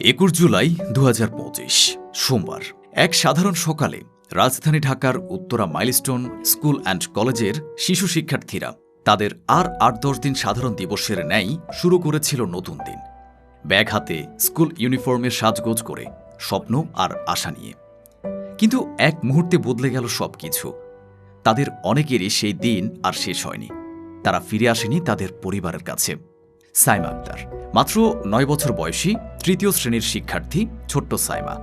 একুশ জুলাই দু হাজার পঁচিশ, সোমবার। এক সাধারণ সকালে রাজধানী ঢাকার উত্তরা মাইলস্টোন স্কুল অ্যান্ড কলেজের শিশু শিক্ষার্থীরা তাদের আর আট দশ দিন সাধারণ দিবসের ন্যায় শুরু করেছিল নতুন দিন। ব্যাগ হাতে স্কুল ইউনিফর্মের সাজগোজ করে স্বপ্ন আর আশা নিয়ে। কিন্তু এক মুহূর্তে বদলে গেল সবকিছু। তাদের অনেকেরই সেই দিন আর শেষ হয়নি। তারা ফিরে আসেনি তাদের পরিবারের কাছে। সাইমা আক্তার। মাত্র নয় বছর বয়সী তৃতীয় শ্রেণির শিক্ষার্থী, ছোট্ট সাইমা।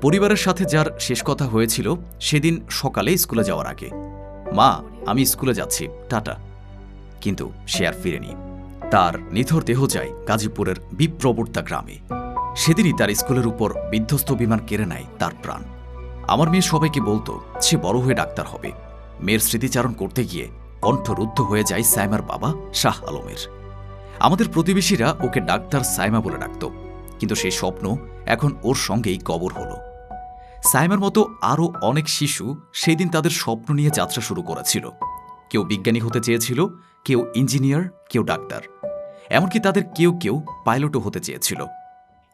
পরিবারের সাথে যার শেষ কথা হয়েছিল সেদিন সকালে স্কুলে যাওয়ার আগে। মা, আমি স্কুলে যাচ্ছি। টাটা। কিন্তু সে আর ফিরেনি। তার নিথর দেহ যায় গাজীপুরের বিপ্রবর্তা গ্রামে। সেদিনই তার স্কুলের উপর বিধ্বস্ত বিমান কেড়ে নেয় তার প্রাণ। আমার মেয়ে সবাইকে বলতো, সে বড় হয়ে ডাক্তার হবে। মেয়ের স্মৃতিচারণ করতে গিয়ে কণ্ঠরুদ্ধ হয়ে যায় সাইমার বাবা শাহ আলমের। আমাদের প্রতিবেশীরা ওকে ডাক্তার সাইমা বলে ডাকত, কিন্তু সেই স্বপ্ন এখন ওর সঙ্গেই কবর হলো। সাইমার মতো আরও অনেক শিশু সেই দিন তাদের স্বপ্ন নিয়ে যাত্রা শুরু করেছিল। কেউ বিজ্ঞানী হতে চেয়েছিল, কেউ ইঞ্জিনিয়ার, কেউ ডাক্তার। এমনকি তাদের কেউ কেউ পাইলটও হতে চেয়েছিল।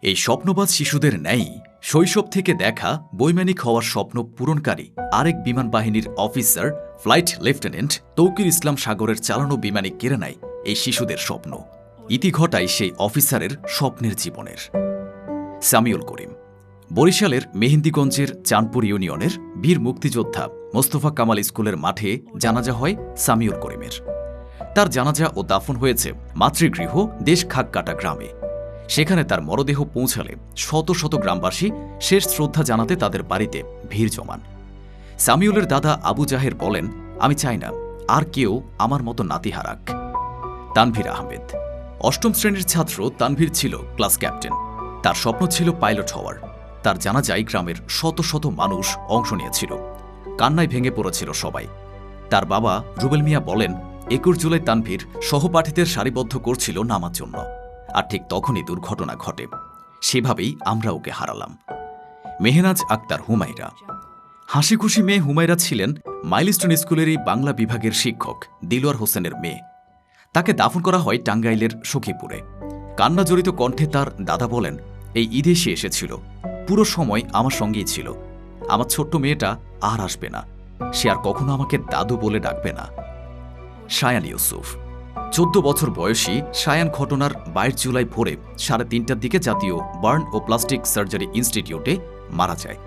এই স্বপ্নবাদ শিশুদের ন্যায়ই শৈশব থেকে দেখা বৈমানিক হওয়ার স্বপ্ন পূরণকারী আরেক বিমান বাহিনীর officer, flight lieutenant Taukir Islam সাগরের চালানো বিমানে কেড়ে নেয় এই শিশুদের স্বপ্ন। ইতি ঘটায় সেই অফিসারের স্বপ্নের জীবনের। সামিউল করিম। বরিশালের মেহেন্দিগঞ্জের চাঁদপুর ইউনিয়নের বীর মুক্তিযোদ্ধা মোস্তফা কামাল স্কুলের মাঠে জানাজা হয় সামিউল করিমের। তার জানাজা ও দাফন হয়েছে মাতৃগৃহ দেশ খাগকাটা গ্রামে। সেখানে তার মরদেহ পৌঁছালে শত শত গ্রামবাসী শেষ শ্রদ্ধা জানাতে তাদের বাড়িতে ভিড় জমান। সামিউলের দাদা আবু জাহের বলেন, আমি চাই না, আর কেউ আমার মতো নাতি হারাক। তানভীর আহমেদ। অষ্টম শ্রেণির ছাত্র তানভীর ছিল ক্লাস ক্যাপ্টেন। তার স্বপ্ন ছিল পাইলট হওয়ার। তার জানা যায় গ্রামের শত শত মানুষ অংশ নিয়েছিল। কান্নায় ভেঙে পড়েছিল সবাই। তার বাবা রুবেল মিয়া বলেন, একুশ জুলাই তানভীর সহপাঠীদের সারিবদ্ধ করছিল নামার জন্য। আর ঠিক তখনই দুর্ঘটনা ঘটে। সেভাবেই আমরা ওকে হারালাম। মেহনাজ আক্তার হুমায়রা। হাসি খুশি মেয়ে হুমায়রা ছিলেন মাইলস্টোন স্কুলেরই বাংলা বিভাগের শিক্ষক, দিলওয়ার হোসেনের মেয়ে। তাকে দাফন করা হয় টাঙ্গাইলের সখীপুরে। কান্না জড়িত কণ্ঠে তার দাদা বলেন, এই ঈদে সে এসেছিল। পুরো সময় আমার সঙ্গেই ছিল। আমার ছোট্ট মেয়েটা আর আসবে না। সে আর কখনো আমাকে দাদু বলে ডাকবে না। শায়ান ইউসুফ। চোদ্দ বছর বয়সী সায়ান ঘটনার বাইশ জুলাই ভোরে সাড়ে তিনটার দিকে জাতীয় বার্ন ও প্লাস্টিক সার্জারি ইনস্টিটিউটে মারা যায়।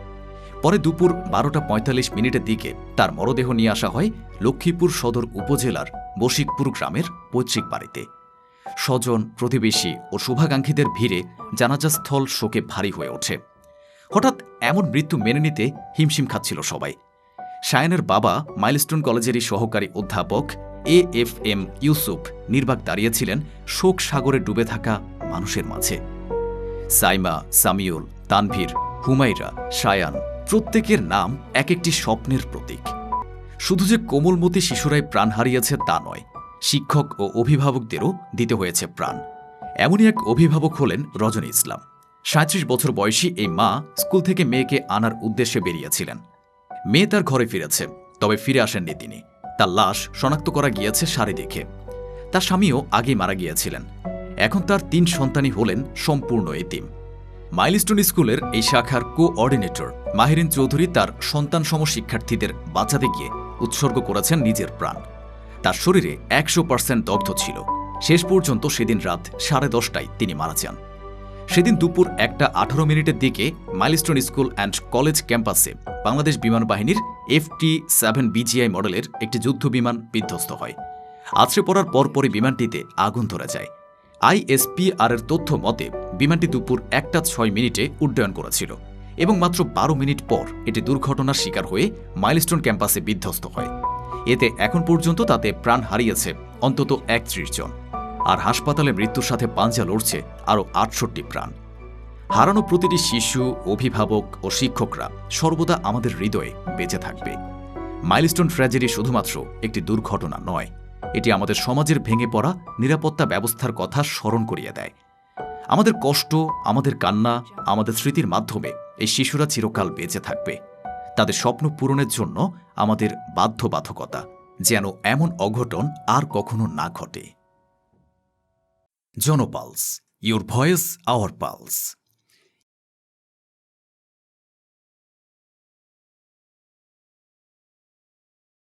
পরে দুপুর বারোটা পঁয়তাল্লিশ মিনিটের দিকে তার মরদেহ নিয়ে আসা হয় লক্ষ্মীপুর সদর উপজেলার বশিকপুর গ্রামের পৈতৃক বাড়িতে। স্বজন, প্রতিবেশী ও শুভাকাঙ্ক্ষীদের ভিড়ে জানাজাস্থল শোকে ভারী হয়ে ওঠে। হঠাৎ এমন মৃত্যু মেনে নিতে হিমশিম খাচ্ছিল সবাই। শায়নের বাবা মাইলস্টোন কলেজেরই সহকারী অধ্যাপক এ এফ এম ইউসুফ নির্বাক দাঁড়িয়েছিলেন শোক সাগরে ডুবে থাকা মানুষের মাঝে। সাইমা, সামিউল, তানভীর হুমাইরা শায়ান, প্রত্যেকের নাম এক একটি স্বপ্নের প্রতীক। শুধু যে কোমলমতি শিশুরাই প্রাণ হারিয়েছে তা নয়, শিক্ষক ও অভিভাবকদেরও দিতে হয়েছে প্রাণ। এমনই এক অভিভাবক হলেন রজনী ইসলাম। সাঁত্রিশ বছর বয়সী এই মা স্কুল থেকে মেয়েকে আনার উদ্দেশ্যে বেরিয়েছিলেন। মেয়ে তার ঘরে ফিরেছে, তবে ফিরে আসেননি তিনি। তার লাশ শনাক্ত করা গিয়েছে সারে দেখে। তার স্বামীও আগেই মারা গিয়েছিলেন। এখন তার তিন সন্তানই হলেন সম্পূর্ণ এতিম। মাইলস্টোন স্কুলের এই শাখার কোঅর্ডিনেটর মাহিরিন চৌধুরী তার সন্তানসম শিক্ষার্থীদের বাঁচাতে গিয়ে উৎসর্গ করেছেন নিজের প্রাণ। তার শরীরে একশো পার্সেন্ট দগ্ধ ছিল। শেষ পর্যন্ত সেদিন রাত সাড়ে দশটায় তিনি মারা যান। সেদিন দুপুর একটা আঠারো মিনিটের দিকে মাইলস্টোন স্কুল অ্যান্ড কলেজ ক্যাম্পাসে বাংলাদেশ বিমান বাহিনীর এফটি সেভেন বিজিআই মডেলের একটি যুদ্ধ বিমান বিধ্বস্ত হয়। আছড়ে পড়ার পরপরই বিমানটিতে আগুন ধরে যায়। আইএসপিআর এর তথ্য মতে, বিমানটি দুপুর একটা ছয় মিনিটে উড্ডয়ন করেছিল এবং মাত্র বারো মিনিট পর এটি দুর্ঘটনার শিকার হয়ে মাইলস্টোন ক্যাম্পাসে বিধ্বস্ত হয়। এতে এখন পর্যন্ত তাতে প্রাণ হারিয়েছে অন্তত একত্রিশ জন। আর হাসপাতালে মৃত্যুর সাথে পাঞ্জা লড়ছে আরও আটষট্টি প্রাণ। হারানো প্রতিটি শিশু, অভিভাবক ও শিক্ষকরা সর্বদা আমাদের হৃদয়ে বেঁচে থাকবে। মাইলস্টোন ট্র্যাজেডি শুধুমাত্র একটি দুর্ঘটনা নয়, এটি আমাদের সমাজের ভেঙে পড়া নিরাপত্তা ব্যবস্থার কথা স্মরণ করিয়ে দেয়। আমাদের কষ্ট, আমাদের কান্না, আমাদের স্মৃতির মাধ্যমে এই শিশুরা চিরকাল বেঁচে থাকবে। তাদের স্বপ্ন পূরণের জন্য আমাদের বাধ্যবাধকতা যেন এমন অঘটন আর কখনো না ঘটে। জনপালস ইউর ভয়েস, আওয়ার পালস।